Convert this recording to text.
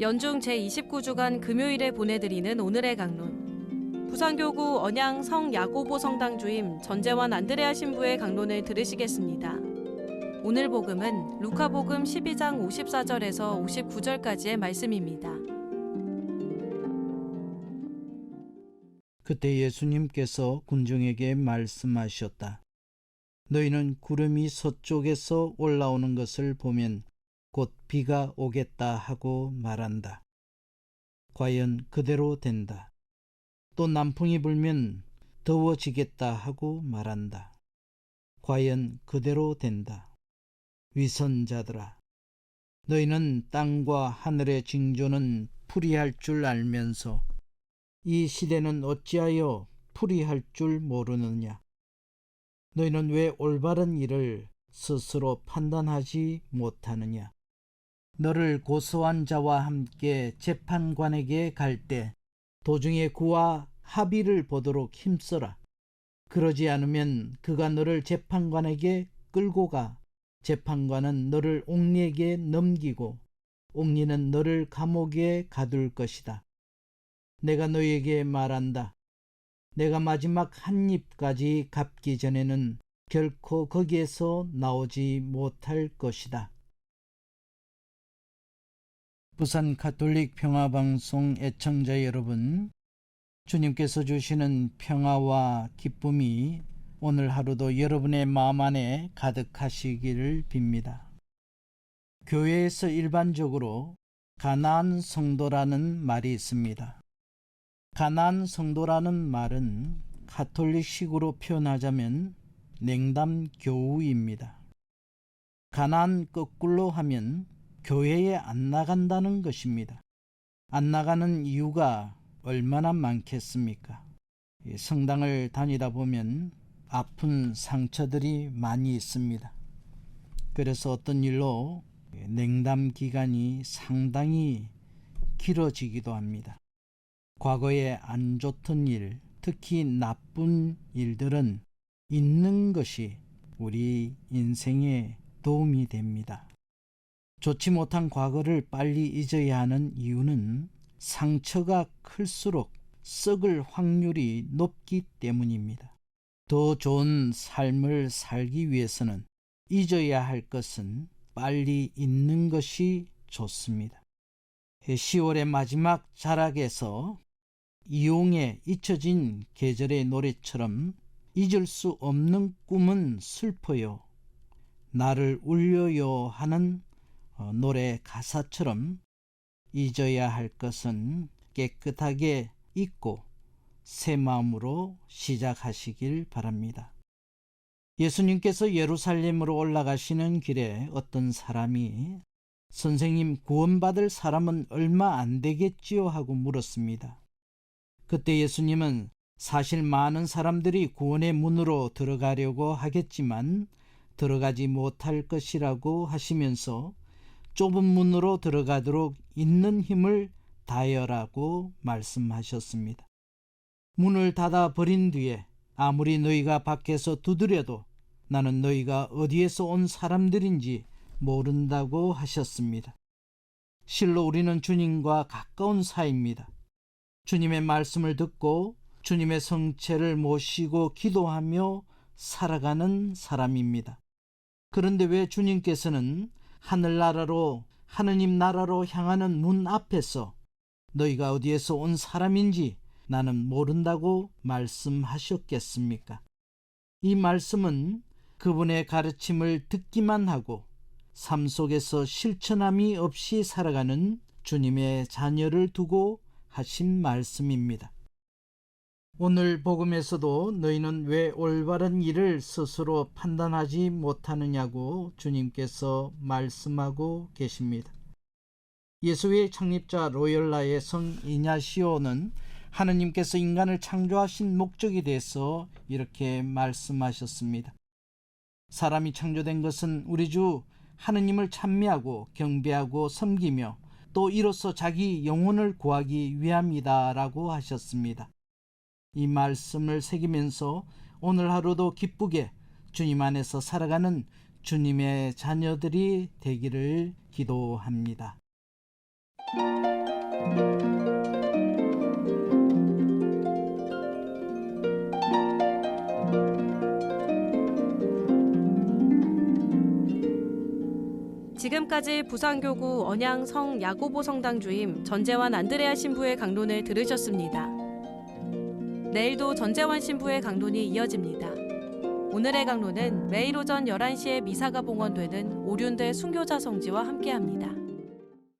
연중 제29주간 금요일에 보내드리는 오늘의 강론. 부산교구 언양 성 야고보 성당 주임 전재환 안드레아 신부의 강론을 들으시겠습니다. 오늘 복음은 루카복음 12장 54절에서 59절까지의 말씀입니다. 그때 예수님께서 군중에게 말씀하셨다. 너희는 구름이 서쪽에서 올라오는 것을 보면 곧 비가 오겠다 하고 말한다. 과연 그대로 된다. 또 남풍이 불면 더워지겠다 하고 말한다. 과연 그대로 된다. 위선자들아, 너희는 땅과 하늘의 징조는 풀이할 줄 알면서 이 시대는 어찌하여 풀이할 줄 모르느냐? 너희는 왜 올바른 일을 스스로 판단하지 못하느냐? 너를 고소한 자와 함께 재판관에게 갈 때 도중에 그와 합의를 보도록 힘써라. 그러지 않으면 그가 너를 재판관에게 끌고 가 재판관은 너를 옥리에게 넘기고 옥리는 너를 감옥에 가둘 것이다. 내가 너에게 말한다. 내가 마지막 한 입까지 갚기 전에는 결코 거기에서 나오지 못할 것이다. 부산 가톨릭 평화방송 애청자 여러분, 주님께서 주시는 평화와 기쁨이 오늘 하루도 여러분의 마음 안에 가득하시기를 빕니다. 교회에서 일반적으로 가나안 성도라는 말이 있습니다. 가나안 성도라는 말은 가톨릭식으로 표현하자면 냉담 교우입니다. 가나안 거꾸로 하면 교회에 안 나간다는 것입니다. 안 나가는 이유가 얼마나 많겠습니까? 이 성당을 다니다 보면 아픈 상처들이 많이 있습니다. 그래서 어떤 일로 냉담 기간이 상당히 길어지기도 합니다. 과거에 안 좋던 일, 특히 나쁜 일들은 잊는 것이 우리 인생에 도움이 됩니다. 좋지 못한 과거를 빨리 잊어야 하는 이유는 상처가 클수록 썩을 확률이 높기 때문입니다. 더 좋은 삶을 살기 위해서는 잊어야 할 것은 빨리 잊는 것이 좋습니다. 10월의 마지막 자락에서 이용의 잊혀진 계절의 노래처럼 잊을 수 없는 꿈은 슬퍼요. 나를 울려요 하는 어, 노래 가사처럼 잊어야 할 것은 깨끗하게 잊고 새 마음으로 시작하시길 바랍니다. 예수님께서 예루살렘으로 올라가시는 길에 어떤 사람이 선생님 구원받을 사람은 얼마 안 되겠지요 하고 물었습니다. 그때 예수님은 사실 많은 사람들이 구원의 문으로 들어가려고 하겠지만 들어가지 못할 것이라고 하시면서 좁은 문으로 들어가도록 있는 힘을 다하여라고 말씀하셨습니다. 문을 닫아 버린 뒤에 아무리 너희가 밖에서 두드려도 나는 너희가 어디에서 온 사람들인지 모른다고 하셨습니다. 실로 우리는 주님과 가까운 사이입니다. 주님의 말씀을 듣고 주님의 성체를 모시고 기도하며 살아가는 사람입니다. 그런데 왜 주님께서는 하늘나라로 하느님 나라로 향하는 문 앞에서 너희가 어디에서 온 사람인지 나는 모른다고 말씀하셨겠습니까? 이 말씀은 그분의 가르침을 듣기만 하고 삶 속에서 실천함이 없이 살아가는 주님의 자녀를 두고 하신 말씀입니다. 오늘 복음에서도 너희는 왜 올바른 일을 스스로 판단하지 못하느냐고 주님께서 말씀하고 계십니다. 예수의 창립자 로열라의 성 이냐시오는 하느님께서 인간을 창조하신 목적에 대해서 이렇게 말씀하셨습니다. 사람이 창조된 것은 우리 주 하느님을 찬미하고 경배하고 섬기며 또 이로써 자기 영혼을 구하기 위함이다라고 하셨습니다. 이 말씀을 새기면서 오늘 하루도 기쁘게 주님 안에서 살아가는 주님의 자녀들이 되기를 기도합니다. 지금까지 부산교구 언양성 야고보 성당 주임 전재환 안드레아 신부의 강론을 들으셨습니다. 내일도 전재환 신부의 강론이 이어집니다. 오늘의 강론은 매일 오전 11시에 미사가 봉헌되는 오륜대 순교자 성지와 함께합니다.